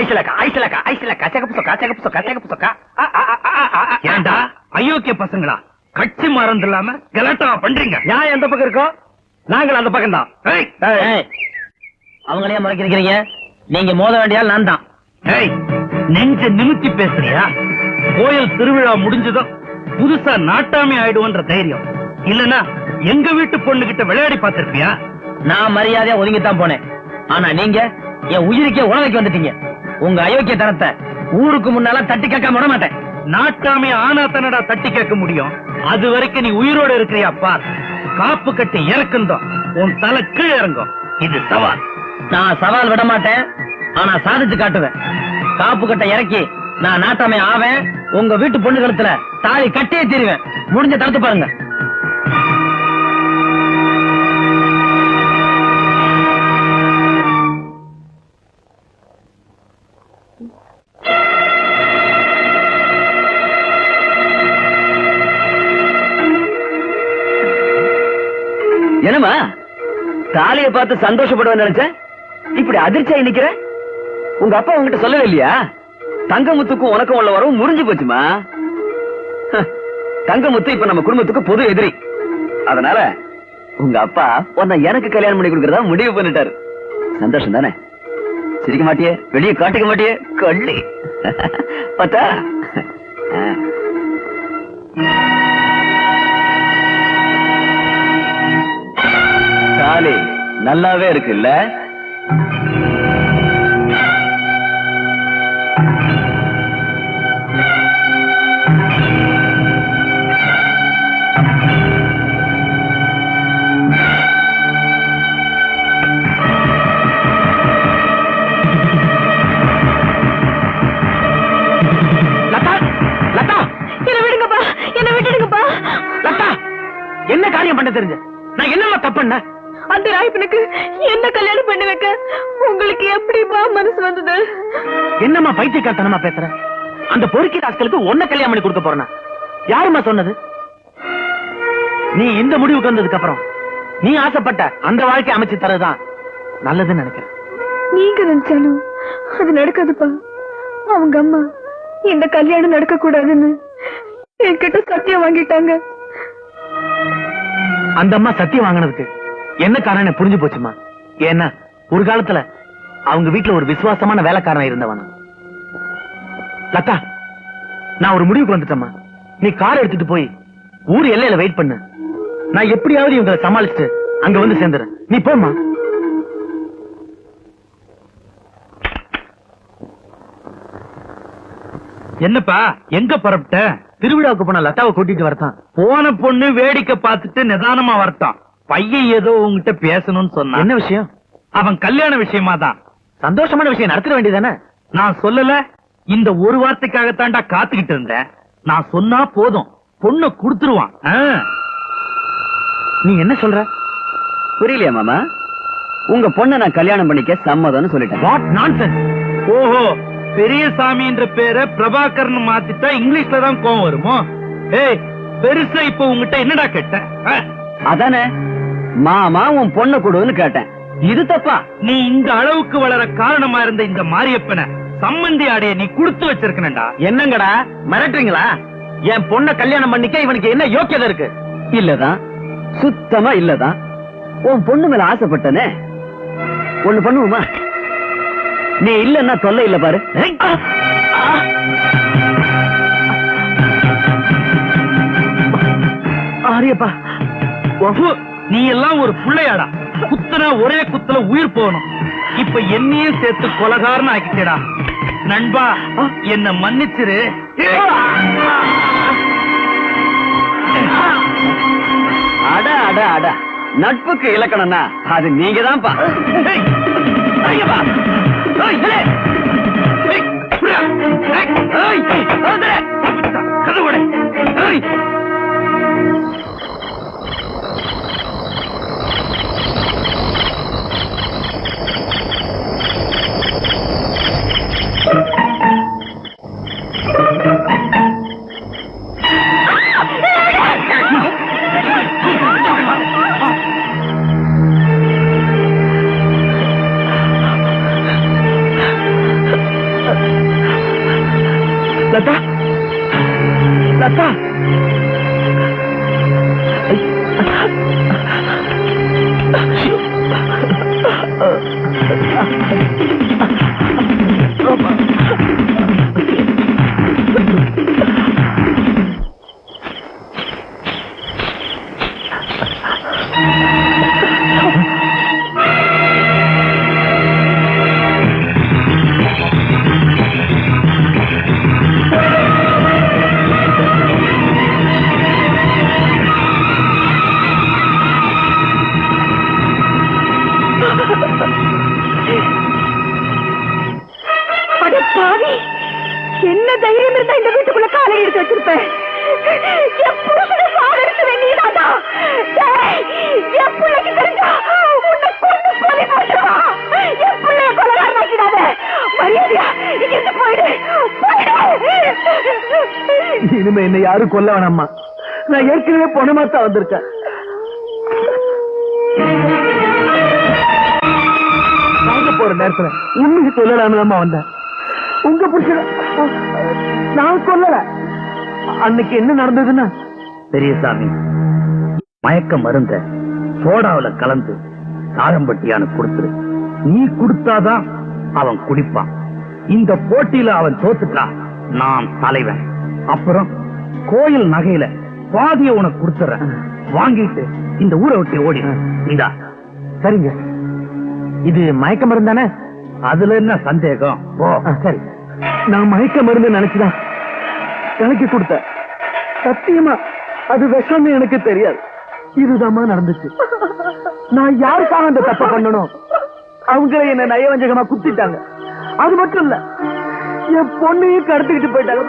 ஐசலக்கா ஐசலக்கா ஐசலக்கா சிகப்பு சொக்கா சிகப்பு சொக்கா சிகப்பு சொக்கா ஆ, ஆ, ஆ, ஆ, ஆ, ஆ. ஏண்டா? அயோக்கிய பசங்களா? கட்சி மறந்து இல்லாம கலாட்டா பண்றீங்க. நியாயம் எந்த பக்கம் இருக்கோ நாங்கள் அந்த பக்கம் தான் ஏய், அவங்களையே முறைக்கிறீங்க நீங்க மோத வேண்டியால் நான் தான் ஏய், நெஞ்ச நிமித்தி பேசுறியா? கோயில் திருவிழா முடிஞ்சதும் புதுசா நாட்டாமை ஆயிடுவோன்ற தைரியம். இல்லனா எங்க வீட்டு பொண்ணு கிட்ட விளையாடி பார்த்திருப்பியா? நான் மரியாதையா ஒதுங்கித்தான் போனேன். ஆனா நீங்க என் உயிருக்கே உணவைக்கு வந்துட்டீங்க. உங்க அயோக்கிய தனத்தை ஊருக்கு முன்னால தட்டி கேட்காம விட மாட்டேன். நாட்டாமை ஆனா தன்னடா தட்டி கேட்க முடியும். அது வரைக்கும் நீ உயிரோட இருக்கிறியா பார். காப்பு கட்டி இறக்குந்தோம். உன் தலை கீழே இறங்கும். இது சவால். நான் சவால் விட மாட்டேன். ஆனா சாதிச்சு காட்டுவேன். காப்பு கட்டை இறக்கி நான் நாட்டாமை ஆவேன். உங்க வீட்டு பொண்ணு கழுத்துல தாலி கட்டியே தீருவேன். முடிஞ்ச தடுத்து பாருங்க. என்னமா தாலிய பார்த்து சந்தோஷப்படுவேன் நினைச்சேன். இப்படி அதிர்ச்சியா நிக்கிற? உங்க அப்பா உங்ககிட்ட சொல்லவே இல்லையா? தங்கமுத்துக்கும் உனக்கும் உள்ள வரவும் முறிஞ்சு போச்சுமா? ஹ, தங்கமுத்து இப்ப நம்ம குடும்பத்துக்கு பொது எதிரி. அதனால உங்க அப்பா உன்னை எனக்கு கல்யாணம் பண்ணி கொடுக்கறதா முடிவு பண்ணிட்டாரு. சந்தோஷம் தானே? சிரிக்க மாட்டியே? வெளியே காட்டிக்க மாட்டியே? கள்ளி பார்த்தா நல்லாவே இருக்குல்ல லதா லதா! என்ன விடுங்கப்பா என்ன விட்டுடுங்கப்பா. லதா என்ன காரியம் பண்ண தெரிஞ்ச? நான் என்னெல்லாம் தப்பு பண்ண? அந்த ராய்ப்பனுக்கு என்ன கல்யாணம் பண்ணி வைக்க? உங்களுக்கு எப்படிப்பா மனசு வந்தது? என்னம்மா பைத்தியக்காரத்தனமா பேசுற? அந்த பொறுக்கி ராஸ்களுக்கு ஒன்ன கல்யாணம் பண்ணி கொடுக்க போறனா? யாரும்மா சொன்னது? நீ இந்த முடிவுக்கு வந்ததுக்கு அப்புறம் நீ ஆசைப்பட்ட அந்த வாழ்க்கை அமைச்சு தரதுதான் நல்லதுன்னு நினைக்கிறேன். நீங்க நினைச்சாலும் அது நடக்காதுப்பா. அவங்க அம்மா இந்த கல்யாணம் நடக்க கூடாதுன்னு என்கிட்ட சத்தியம் வாங்கிட்டாங்க. அந்த அம்மா சத்தியம் வாங்கினதுக்கு என்ன காரணம் புரிஞ்சு போச்சுமா? ஏன்னா ஒரு காலத்துல அவங்க வீட்டுல ஒரு விசுவாசமான வேலைக்காரன் இருந்தவனா. லதா நான் ஒரு முடிவுக்கு வந்துட்டேம்மா. நீ கார் எடுத்துட்டு போய் ஊர் எல்லையில வெயிட் பண்ணு. நான் எப்படியாவது இவங்களை சமாளிச்சுட்டு அங்க வந்து சேர்ந்துறேன். நீ போம்மா. என்னப்பா எங்க புறப்பட்ட? திருவிழாவுக்கு போன லதாவை கூட்டிட்டு வரதான் போன பொண்ணு வேடிக்கை பார்த்துட்டு நிதானமா வரட்டான் பையன் ஏதோ உன்கிட்ட பேசணும்னு சொன்னான். என்ன விஷயம்? அவன் கல்யாண விஷயமா தான். சந்தோஷமான விஷயம் நடத்திட வேண்டியதானே நான் சொல்லல இந்த ஒரு வார்த்தைக்காகத்தான்டா காத்துக்கிட்டு இருந்தேன். நான் சொன்னா போதும். பொண்ணு குடுத்துருவான். நீ என்ன சொல்ற? புரியலையா மாமா? உங்க பொண்ணை நான் கல்யாணம் பண்ணிக்க சம்மதம்னு சொல்லிட்டேன். வாட் நான்சென்ஸ் ஓஹோ பெரியசாமின்ற பேரை பிரபாகர்னு மாத்திட்டா இங்கிலீஷ்ல தான் கோவம் வருமோ? ஏய் பெருசா இப்ப உங்ககிட்ட என்னடா கேட்டேன் ஆ? அதானே? மாமா உன் பொண்ணை கொடுன்னு கேட்டேன். இது தப்பா? நீ இந்த அளவுக்கு வளர காரணமா இருந்த இந்த மாரியப்பனை சம்மந்தி ஆடைய நீ கொடுத்து வச்சிருக்கனடா என்னங்கடா? மிரட்டுறீங்களா? என் பொண்ண கல்யாணம் பண்ணிக்க இவனுக்கு என்ன யோக்கியதை இருக்கு? இல்லதான். சுத்தமா இல்லதான். உன் பொண்ணு மேல ஆசைப்பட்டனே. ஒண்ணு பண்ணுவோமா? நீ இல்லன்னா தொல்லை இல்ல பாரு. ஆரியப்பா. நீ எல்லாம் ஒரு புள்ளையாடா. குத்துனா ஒரே குத்துல உயிர் போகணும். இப்ப என்னையும் சேர்த்து கொலகாரன் ஆக்கிட்டேடா. நண்பா என்ன மன்னிச்சிரு. அட அட அட. நட்புக்கு இலக்கணம்னா அது நீங்க தான்ப்பா ஐயப்பா. லதா லதா அட தைரியம் இருந்தா இந்த வீட்டுக்குள்ள காலை எடுத்து வச்சிருப்பேன். என் புருஷனை சாகடிச்சவே என் பிள்ளைக்கு தெரிஞ்சா உன்னை கொண்டு போலி என் பிள்ளைய கொலகாரனாக்கிடாத. மரியாதையா போயிடு. இனிமே என்ன யாரும் கொல்ல வேணாம்மா. நான் ஏற்கனவே பொணமா தான் வந்திருக்கேன். வாங்க போற நேரத்துல? உண்மைக்கு சொல்லலாம்னு வந்தேன். உங்க புருஷன் நான் சொல்லல. அன்னைக்கு என்ன நடந்ததுன்னா? பெரியசாமி மயக்க மருந்த சோடாவுல கலந்து சாரம்பட்டியான கொடுத்துரு. நீ கொடுத்தாதான் அவன் குடிப்பான். இந்த போட்டியில அவன் தோத்துட்டா நான் தலைவன். அப்புறம் கோயில் நகையில பாதிய உனக்கு கொடுத்துறேன். வாங்கிட்டு இந்த ஊரை விட்டு ஓடி இந்தா. சரிங்க. இது மயக்க மருந்து தானே அதுல என்ன சந்தேகம்? ஓ சரி. நான் மயக்க மருந்து நினைச்சுதான் எனக்கு கொடுத்த. சத்தியமா அது விஷம்னு எனக்கு தெரியாது. இதுதாம்மா நடந்துச்சு. நான் யாருக்காக அந்த தப்ப பண்ணணும் அவங்க என்ன நயவஞ்சகமா குத்திட்டாங்க. அது மட்டும் இல்ல என் பொண்ணையும் கடத்திக்கிட்டு போயிட்டாங்க.